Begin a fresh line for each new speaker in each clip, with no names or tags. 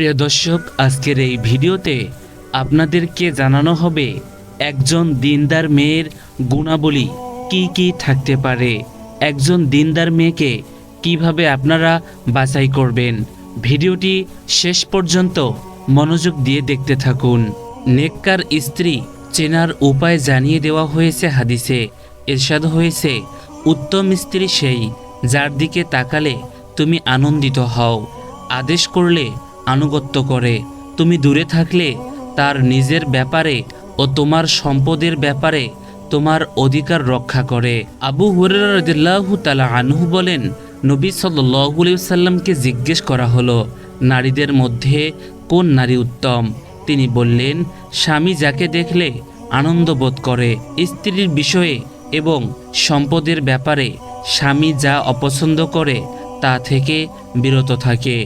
প্রিয় দর্শক, আজকের এই ভিডিওতে আপনাদেরকে জানানো হবে একজন দিনদার মেয়ের গুণাবলী কি কি থাকতে পারে। একজন দিনদার মেয়েকে কীভাবে আপনারা বাছাই করবেন। ভিডিওটি শেষ পর্যন্ত মনোযোগ দিয়ে দেখতে থাকুন। নেককার স্ত্রী চেনার উপায় জানিয়ে দেওয়া হয়েছে হাদিসে। এরশাদ হয়েছে, উত্তম স্ত্রী সেই যার দিকে তাকালে তুমি আনন্দিত হও। আদেশ করলে আনুগত্য করে। তুমি দূরে থাকলে তার নিজের ব্যাপারে ও তোমার সম্পদের ব্যাপারে তোমার অধিকার রক্ষা করে। আবু হুরাহ তালা আনহু বলেন, নবী সাল্লি সাল্লামকে জিজ্ঞেস করা হলো, নারীদের মধ্যে কোন নারী উত্তম? তিনি বললেন, স্বামী যাকে দেখলে আনন্দ বোধ করে, স্ত্রীর বিষয়ে এবং সম্পদের ব্যাপারে স্বামী যা অপছন্দ করে তা থেকে বিরত থাকে।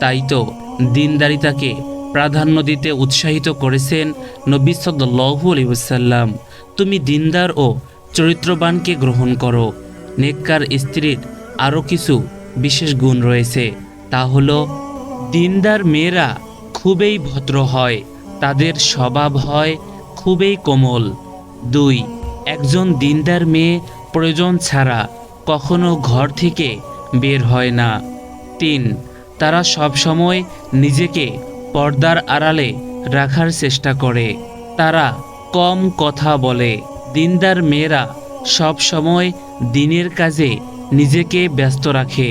তাই তো দিনদারিতাকে প্রাধান্য দিতে উৎসাহিত করেছেন নবী সাল্লু আলিউসাল্লাম তুমি দিনদার ও চরিত্রবানকে গ্রহণ করো। নেককার স্ত্রীর আরও কিছু বিশেষ গুণ রয়েছে। তা হলো, দিনদার মেয়েরা খুবই ভদ্র হয়, তাদের স্বভাব হয় খুবই কোমল। দুই, একজন দিনদার মেয়ে প্রয়োজন ছাড়া কখনো ঘর থেকে বের হয় না। তিন, তারা সবসময় নিজেকে পর্দার আড়ালে রাখার চেষ্টা করে। তারা কম কথা বলে। দিনদার মেয়েরা সব সময় দিনের কাজে নিজেকে ব্যস্ত রাখে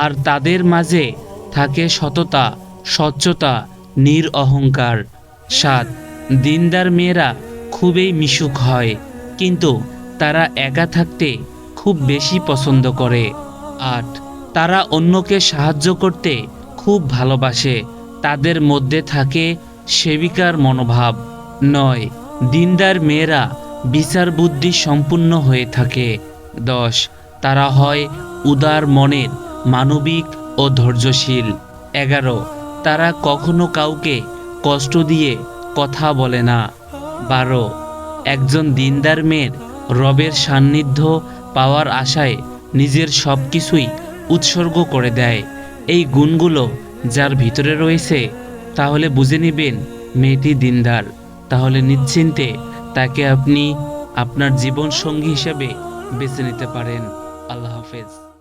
আর তাদের মাঝে থাকে সততা, স্বচ্ছতা, নির অহংকার। সাত, দিনদার মেয়েরা খুবই মিশুক হয়, কিন্তু তারা একা থাকতে খুব বেশি পছন্দ করে। আট, তারা অন্যকে সাহায্য করতে খুব ভালোবাসে। তাদের মধ্যে থাকে সেবিকার মনোভাব। নয়, দিনদার মেয়েরা বিচার বুদ্ধি সম্পূর্ণ হয়ে থাকে। দশ, তারা হয় উদার মনের, মানবিক ও ধৈর্যশীল। এগারো, তারা কখনো কাউকে কষ্ট দিয়ে কথা বলে না। বারো, একজন দিনদার মেয়ের রবের সান্নিধ্য পাওয়ার আশায় নিজের সব কিছুই উৎসর্গ করে দেয়। এই গুণগুলো যার ভিতরে রয়েছে, তাহলে বুঝে নেবেন মেয়েটি দিনদার। তাহলে নিশ্চিন্তে তাকে আপনি আপনার জীবন সঙ্গী হিসেবে বেছে নিতে পারেন। আল্লাহ হাফেজ।